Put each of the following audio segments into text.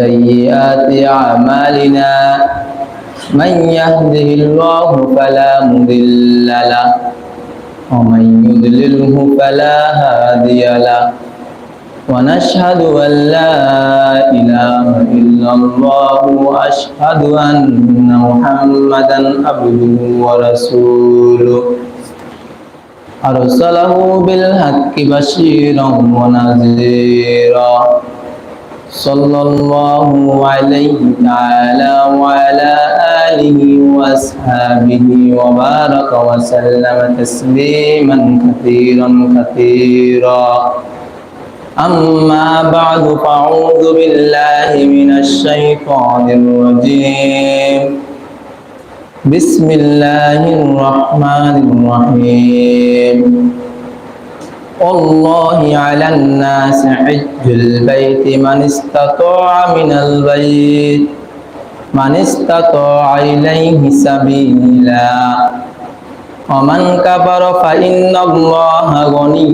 سيئات أعمالنا. من يهده الله فلا مضل له ومن يضلله فلا هادي له. ونشهد أن لا إله إلا الله وأشهد أن محمدا عبده ورسوله. أرسله بالحق بشيرا ونذيرا. صلى الله عليه تعالى وعلى آله وأصحابه وبارك وسلم تسليما كثيرا كثيرا. أما بعد فأعوذ بالله من الشيطان الرجيم. بسم الله الرحمن الرحيم. والله على الناس حج البيت من استطاع من البيت من استطاع إليه سبيلا ومن كفر فإن الله غني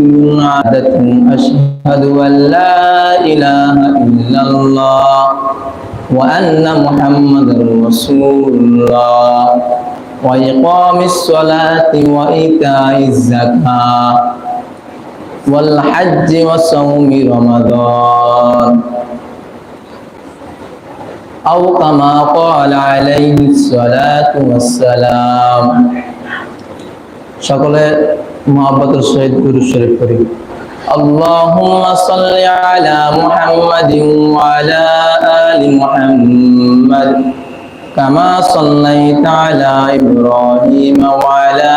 عادة أشهد أن لا إله إلا الله وأن محمد رسول الله وإقام الصلاة وإيتاء الزكاة والحج وصوم رمضان أو كما قال عليه الصلاة والسلام সকলে মহাব্বতের সহিত গুরু শরীফ করি اللهم صل على محمد وعلى آل محمد كما صليت على إبراهيم وعلى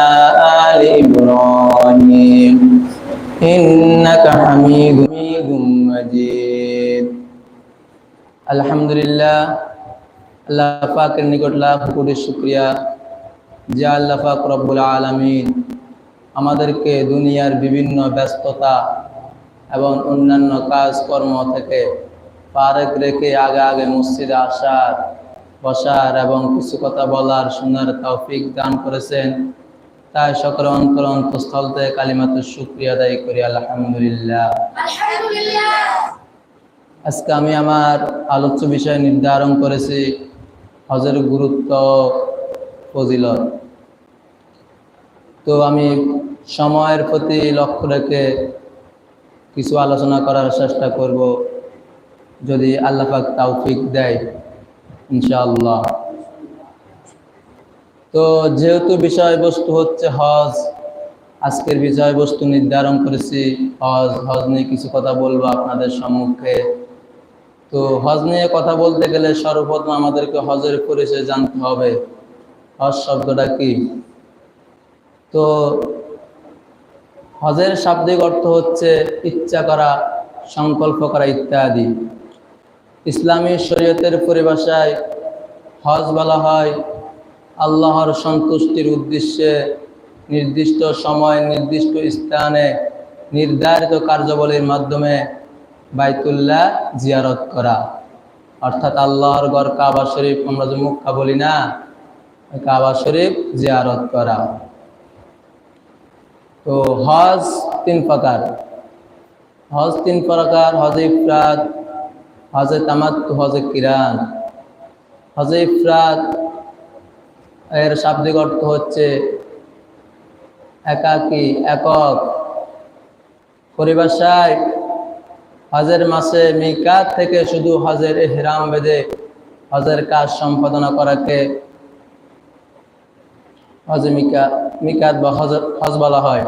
آل إبراهيم إنك حميد مجيد الحمد لله আল্লাহ পাকের নিকট লাখ কোটি শুক্রিয়া যে আল্লাহ পাক রব্বুল আলামিন আমাদেরকে দুনিয়ার বিভিন্ন ব্যস্ততা এবং অন্যান্য কাজকর্ম থেকে পারেক রেখে আগে আগে মসজিদে আসার বসার এবং কিছু কথা বলার শোনার তৌফিক দান করেছেন তাই সকল অন্তর অন্তঃস্থল থেকে কালিমাত শুক্রিয়া আদায় করি আলহামদুলিল্লাহ। আজকে আমি আমার আলোচ্য বিষয় নির্ধারণ করেছি হজের গুরুত্ব ফজিলত। তো আমি সময়ের প্রতি লক্ষ্য রেখে কিছু আলোচনা করার চেষ্টা করব যদি আল্লাহ পাক তৌফিক দেয় ইনশাআল্লাহ। তো যেহেতু বিষয়বস্তু হচ্ছে হজ, আজকের বিষয়বস্তু নির্ধারণ করেছি, হজ হজ নিয়ে কিছু কথা বলব আপনাদের সম্মুখে। তো হজ নিয়ে কথা বলতে গেলে সর্বপ্রথম আমাদেরকে হজের পরিচয় জানতে হবে। হজ শব্দটা কি? তো হজের শাব্দিক অর্থ হচ্ছে ইচ্ছা করা, সংকল্প করা ইত্যাদি। ইসলামী শরীয়তের পরিভাষায় হজ বলা হয় আল্লাহর সন্তুষ্টির উদ্দেশ্যে নির্দিষ্ট সময়, নির্দিষ্ট স্থানে নির্ধারিত কার্যাবলীর মাধ্যমে বাইতুল্লাহ জিয়ারত করা। অর্থাৎ আল্লাহর গড় কাবা শরীফ, আমরা যে মুখা বলি না কাবা শরীফ জিয়ারত করা। তো হজ তিন প্রকার। হজ তিন প্রকার, হজে ইফরাদ হজে তামাত্তু, হজে কিরান। হজে ইফরাদ এর শাব্দিক অর্থ হচ্ছে একাকী, একক। পরিভাষায় হজের মাসে মিকাত থেকে শুধু হজের এহরাম বেঁধে হজের কাজ সম্পাদনা করাকে হজে মিকা, মিকাত বা হজ হজ বলা হয়।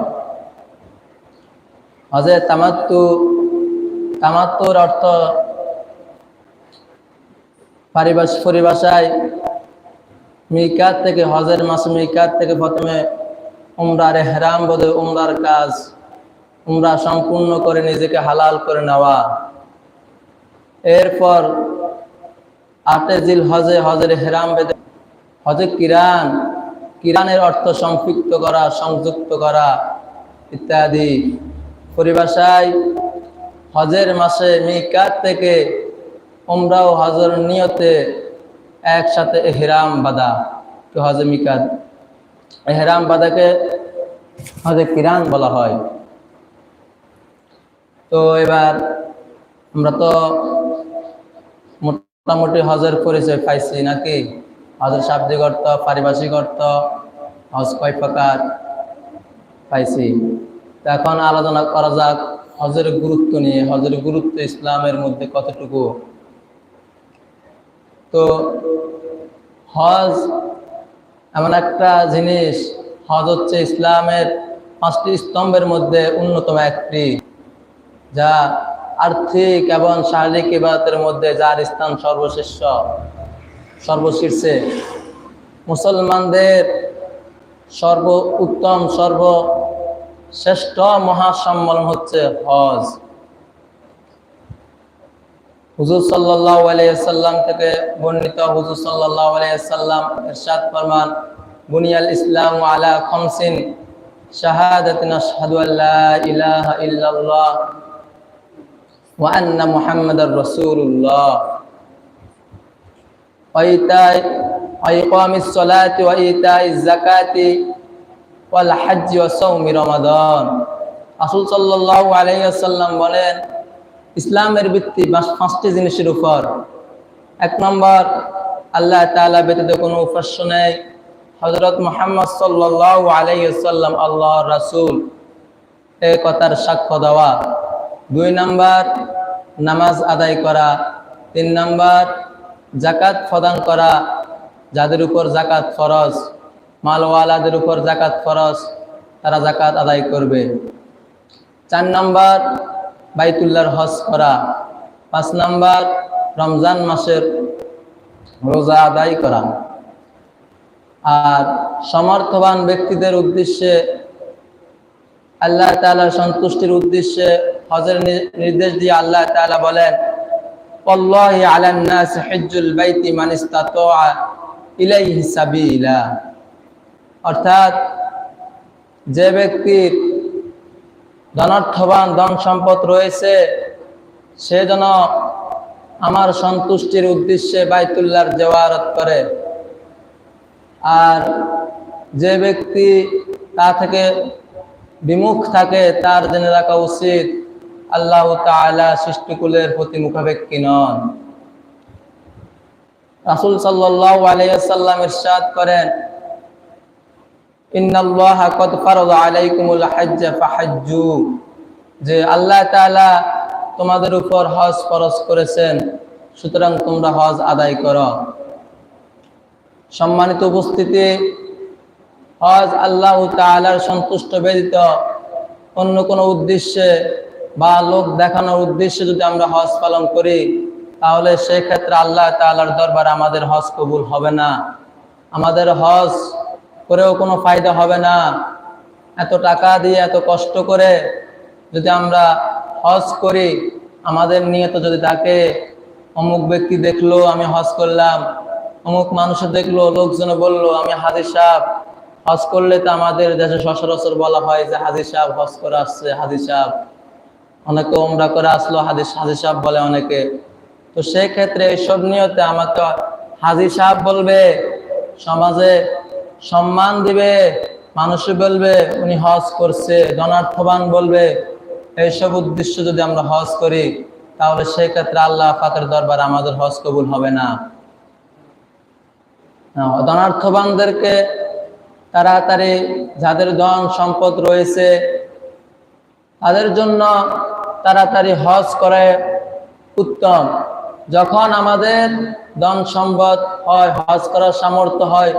হজে তামাত্তু, তামাত্তুর অর্থ পারিভাষ, পরিভাষায় মিকাত থেকে হজের মাসে, মিকাত থেকে প্রথমে উমরার হেরাম বোধে উমরার কাজ, উমরা সম্পূর্ণ করে নিজেকে হালাল করে নেওয়া। এরপর আটে জিল হজে হজের হেরাম বেদে হজে কিরান, কিরানের অর্থ সম্পৃক্ত করা, সংযুক্ত করা ইত্যাদি। পরিভাষায় হজের মাসে মিকাত থেকে উমরা ও হজর নিয়তে একসাথে এহরাম বাদা তো হজে মিকাত। এহরাম বাদাকে হজে কিরান বলা হয়। তো এবার আমরা তো মোটামুটি হজের পরিচয় পাইছি নাকি? হজের শাব্দিক অর্থ, পারিভাষিক অর্থ, হজ কয় প্রকার পাইছি। এখন আলোচনা করা যাক হজের গুরুত্ব নিয়ে। হজের গুরুত্ব ইসলামের মধ্যে কতটুকু? তো হজ এমন একটা জিনিস, হজ হচ্ছে ইসলামের পাঁচটি স্তম্ভের মধ্যে অন্যতম একটি, যা আর্থিক এবং শারীরিক ইবাদতের মধ্যে যার স্থান সর্বশ্রেষ্ঠ, সর্বশীর্ষে। মুসলমানদের সর্ব উত্তম সর্বশ্রেষ্ঠ মহাসম্মেলন হচ্ছে হজ। হুজুর সাল্লাহ আলাইসাল্লাম থেকে বর্ণিত হুজুর সাল্লাহ আলাইসাল্লাম এরশাদ ফরমান, বুনিয়াল ইসলাম আলা খমসিন শাহাদাতিন আশহাদু আল্লা বলেন ইসলামের ভিত্তি বা পাঁচটি জিনিসের উপর। এক নম্বর, আল্লাহ তাআলা ব্যতীত কোনো উপাস্য নেই। হজরত মোহাম্মদ সাল্লাল্লাহু আলাইহি ওয়াসাল্লাম আল্লাহর রাসূল এই কথার সাক্ষ্য দেওয়া। দুই নম্বর, নামাজ আদায় করা। তিন নাম্বার জাকাত প্রদান করা, যাদের উপর জাকাত ফরজ, মালওয়ালাদের উপর জাকাত ফরজ, তারা জাকাত আদায় করবে। চার নাম্বার বাইতুল্লাহর হজ করা। পাঁচ নাম্বার, রমজান মাসের রোজা আদায় করা। আর সমর্থবান ব্যক্তিদের উদ্দেশ্যে, আল্লাহ তালার সন্তুষ্টির উদ্দেশ্যে হজের নির্দেশ দিয়ে আল্লাহ তালা বলেন পল্লহি আলান্নাস হেজুল বাইতি মানিস্তাত অর্থাৎ, যে ব্যক্তির ধনার্থবান ধন সম্পদ রয়েছে। সে যেন আমার সন্তুষ্টির উদ্দেশ্যে বাইতুল্লাহর জেওয়ারত করে। আর যে ব্যক্তি তা থেকে বিমুখ থাকে, তার জেনে রাখা উচিত, আল্লাহ তালা সৃষ্টিকুলের প্রতি মুখাপেক্ষী নন। রাসুল সাল্লাহ আলাইসাল্লাম ইরশাদ করেন যে আল্লাহ তোমাদের উপর হজ ফরজ করেছেন, সুতরাং তোমরা হজ আদায় করো। সম্মানিত উপস্থিতি, হজ আল্লাহ তাআলার সন্তুষ্ট ব্যতীত অন্য কোনো উদ্দেশ্যে বা লোক দেখানোর উদ্দেশ্যে যদি আমরা হজ পালন করি, তাহলে সেক্ষেত্রে আল্লাহ তাআলার দরবার আমাদের হজ কবুল হবে না। আমাদের হজ করেও কোনো ফায়দা হবে না। এত টাকা দিয়ে, এত কষ্ট করে যদি আমরা হজ করি, আমাদের নিয়ত যদি থাকে, অমুক ব্যক্তি দেখল, আমি হজ করলাম, অমুক মানুষের দেখল, লোকজনে বলল, আমি হাজির সাহ হজ করলে তো আমাদের দেশে সচরাচর বলা হয় যে হাজির সাহ হজ করে আসছে, হাজির সাহ অনেকে ওমরা করে আসলো, হাজির হাজির সাহ বলে অনেকে। তো সেক্ষেত্রে এইসব নিয়তে আমাকে হাজির সাহ বলবে, সমাজে সম্মান দিবে, মানুষে বলবে, উনি হজ করছে। ধনার্থবান বলবে, এইসব উদ্দেশ্য যদি আমরা হজ করি, তাহলে সেই ক্ষেত্রে আল্লাহ ফাকের দরবার আমাদের হজ কবুল হবে না। ধনার্থবানদেরকে তাড়াতাড়ি যাদের ধন সম্পদ রয়েছে, তাদের জন্য তাড়াতাড়ি হজ করে উত্তম। যখন আমাদের ধন সম্পদ হয়, হজ করার সামর্থ্য হয়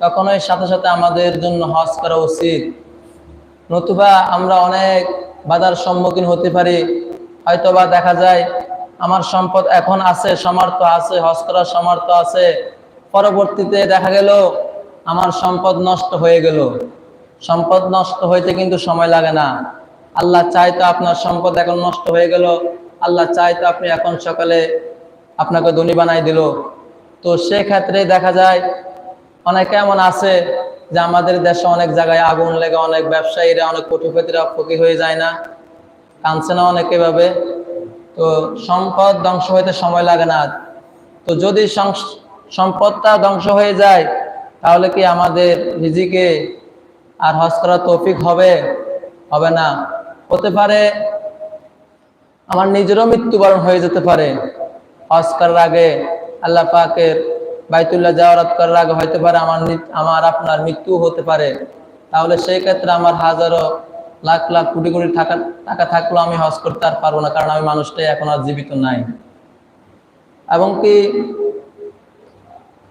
তখন ওই সাথে সাথে আমাদের জন্য হজ করা উচিত। নতুবা আমরা অনেক বাধার সম্মুখীন হতে পারি। হয়তোবা দেখা যায়, আমার সম্পদ এখন আছে সমর্থ আছে, হজ করার সমর্থ আছে। পরবর্তীতে দেখা গেল, আমার সম্পদ নষ্ট হয়ে গেল। সম্পদ নষ্ট হইতে কিন্তু সময় লাগে না। আল্লাহ চাই তো আপনার সম্পদ এখন নষ্ট হয়ে গেল। আল্লাহ চাই তো আপনি এখন সকালে আপনাকে ধনী বানাই দিল। তো সেক্ষেত্রে দেখা যায় অনেকে এমন আছে যে আমাদের দেশে অনেক জায়গায় আগুন লেগে অনেক ব্যবসায়ীরা, অনেক কোটিপতিরা ফকি হয়ে যায় না। কাঁদছে না অনেক এভাবে। তো সম্পদ ধ্বংস হইতে সময় লাগে না। তো যদি সম্পদটা ধ্বংস হয়ে যায়, তাহলে কি আমাদের রিজিকে আর হজ করা তৌফিক হবে? হবে না। হতে পারে আমার নিজেরও মৃত্যুবরণ হয়ে যেতে পারে। হজ করার আগে আল্লাহ পাকের বাইতুল্লাহ জাওয়ারাত করার আগে হয়তো পারে, আমার আমার আপনার মৃত্যু হতে পারে। তাহলে সেই ক্ষেত্রে আমার হাজারো লাখ লাখ কোটি কোটি টাকা টাকা থাকলেও আমি হজ করতে আর পারব না, কারণ আমি মানুষটাই এখন আর জীবিত নাই। এবং কি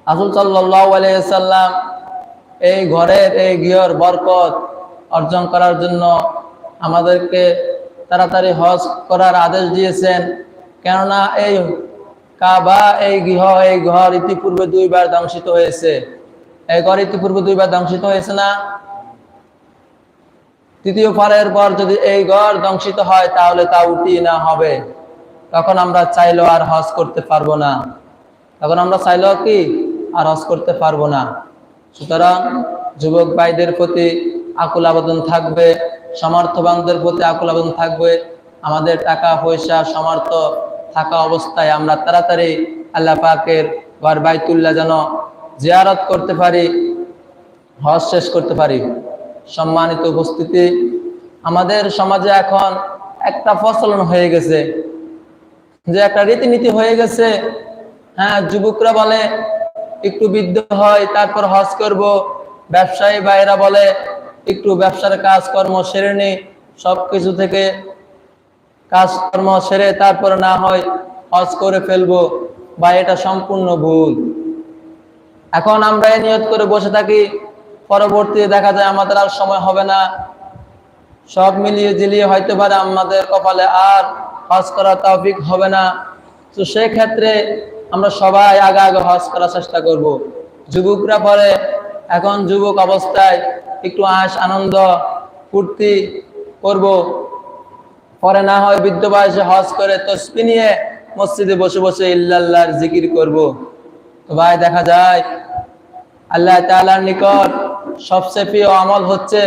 আসল সাল্লাহ আলাইসাল্লাম এই ঘরের এই গৃহর বরকত অর্জন করার জন্য আমাদেরকে তাড়াতাড়ি হজ করার আদেশ দিয়েছেন। কেননা এই কাবা, এই গৃহ, এই ঘর ইতিপূর্বে দুইবার ধ্বংসিত হয়েছে। এই ঘর ইতিপূর্বে দুইবার ধ্বংসিত হয়েছে না? তৃতীয় ফারের পর যদি এই ঘর ধ্বংসিত হয়, তাহলে তা উঠিয়ে না হবে। তখন আমরা চাইলেও আর হজ করতে পারব না। তখন আমরা চাইলেও কি? আর হজ করতে পারব না। সুতরাং যুবক ভাইদের প্রতি আকুল আবেদন থাকবে সমর্থবানদের প্রতি আকুল আবেদন থাকবে। আমাদের টাকা পয়সা সমর্থ থাকা অবস্থায় আমরা তাড়াতাড়ি আল্লাহ পাকের ঘর বাইতুল্লাহ যেন জিয়ারত করতে পারি, হজ শেষ করতে পারি। সম্মানিত উপস্থিতি, আমাদের সমাজে এখন একটা প্রচলন হয়ে গেছে। যে একটা রীতিনীতি হয়ে গেছে হ্যাঁ যুবকরা বলে, একটু বৃদ্ধ হয়, তারপর হজ করব। ব্যবসায়ী ভাইরা বলে, একটু ব্যবসার কাজকর্ম সেরে নি সব কিছু থেকে কাজকর্ম সেরে তারপর না হয় হজ করে ফেলব বা এটা সম্পূর্ণ ভুল। এখন আমরা এই নিয়ত করে বসে থাকি, পরবর্তীতে দেখা যায় আমাদের আর সময় হবে না। সব মিলিয়ে জিলিয়ে হয়তো পারে আমাদের কপালে আর হজ করা তৌফিক হবে না। তো সেক্ষেত্রে আমরা সবাই আগে আগে হজ করার চেষ্টা করব। যুবকরা পরে, এখন যুবক অবস্থায় একটু আশ, আনন্দ, ফুর্তি করব। পরে না হয় বৃদ্ধ বয়সে হজ করে তসবি নিয়ে মসজিদে বসে বসে ইল্লাল্লাহর জিকির করব। তো ভাই, দেখা যায় আল্লাহ তাআলার নিকট সবচেয়ে প্রিয় আমল হচ্ছে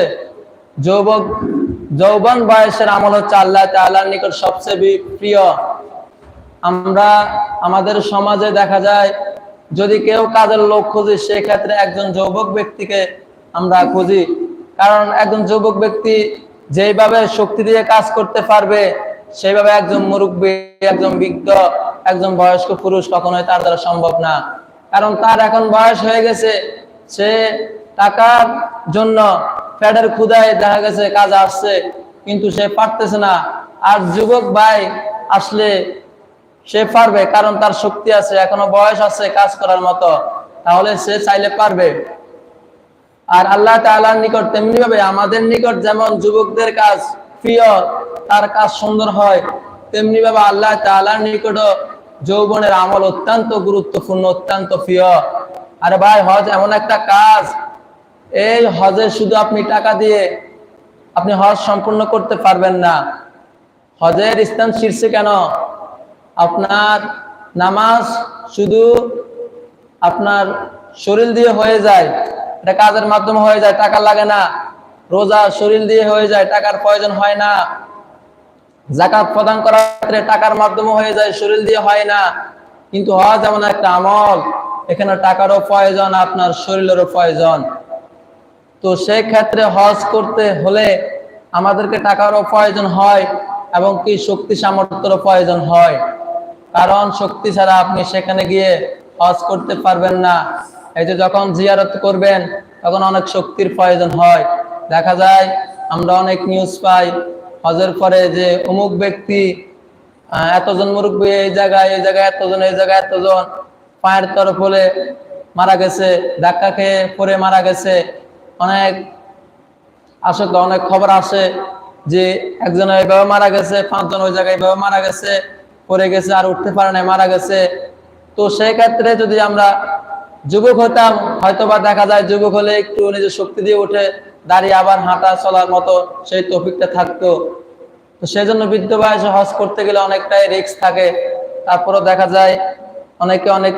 যৌবক, যৌবন বয়সের আমল হচ্ছে আল্লাহ তাআলার নিকট সবচেয়ে প্রিয়। আমরা আমাদের সমাজে দেখা যায়, যদি কেউ কাজের লোক খুঁজি, সেক্ষেত্রে একজন যুবক ব্যক্তিকে আমরা খুঁজি। কারণ একজন যুবক ব্যক্তি যেইভাবে শক্তি দিয়ে কাজ করতে পারবে, সেইভাবে একজন মুরব্বী, একজন বিজ্ঞ একজন বয়স্ক পুরুষ কখনোই তার দ্বারা সম্ভব না। কারণ তার এখন বয়স হয়ে গেছে, সে টাকার জন্য ফ্যাটের ক্ষুদায় দেখা গেছে, কাজ আসছে, কিন্তু সে পারতেছে না। আর যুবক ভাই আসলে সে পারবে, কারণ তার শক্তি আছে, এখনও বয়স আছে কাজ করার মতো। তাহলে সে চাইলে পারবে। আর আল্লাহ তাআলার নিকট তেমনি ভাবে আমাদের নিকট যেমন যুবকদের কাজ প্রিয়, তার কাজ সুন্দর হয়, তেমনি ভাবে আল্লাহ তাআলার নিকট যৌবনের আমল অত্যন্ত গুরুত্বপূর্ণ, অত্যন্ত প্রিয়। আরে ভাই, হজ এমন একটা কাজ, এই হজে শুধু আপনি টাকা দিয়ে আপনি হজ সম্পূর্ণ করতে পারবেন না। হজের স্থান শীর্ষে কেন? আপনার নামাজ শুধু আপনার শরীর দিয়ে হয়ে যায়। এটা কাজের মাধ্যমে হয়ে যায়, টাকা লাগে না। রোজা শরীর দিয়ে হয়ে যায়, টাকার প্রয়োজন হয় না। জাকাত প্রদান করার ক্ষেত্রে টাকার মাধ্যমে হয়ে যায়, শরীর দিয়ে হয় না। কিন্তু হজ এমন একটা আমল, এখানে টাকারও প্রয়োজন, আপনার শরীরেরও প্রয়োজন। তো সেই ক্ষেত্রে হজ করতে হলে আমাদেরকে টাকারও প্রয়োজন হয় এবং কি শক্তি সামর্থ্যেরও প্রয়োজন হয়। কারণ শক্তি ছাড়া আপনি সেখানে গিয়ে হজ করতে পারবেন না। এই যে যখন জিয়ারত করবেন, তখন অনেক শক্তির প্রয়োজন হয়। দেখা যায়, আমরা অনেক নিউজ পাই, হজের পরে যে অমুক ব্যক্তি এতজন মুরব্বী এই জায়গায় এই জায়গায় এতজন, এই জায়গায় এতজন, পায়ের তরফ হলে মারা গেছে, ধাক্কা খেয়ে পরে মারা গেছে। অনেক আসলে অনেক খবর আসে যে একজন এইভাবে মারা গেছে, পাঁচজন ওই জায়গায় এইভাবে মারা গেছে, পড়ে গেছে আর উঠতে পারে না মারা গেছে। তো সেই ক্ষেত্রে যদি আমরা যুবক হতাম হয়তো বা দেখা যায় যুবক হলে একটু নিজের শক্তি দিয়ে উঠে দাঁড়িয়ে আবার হাঁটা চলার মতো সেই তফিকটা থাকতো। তো সেই জন্য বৃদ্ধ বয়সে হজ করতে গেলে অনেকটাই রিস্ক থাকে। তারপরও দেখা যায় অনেকে অনেক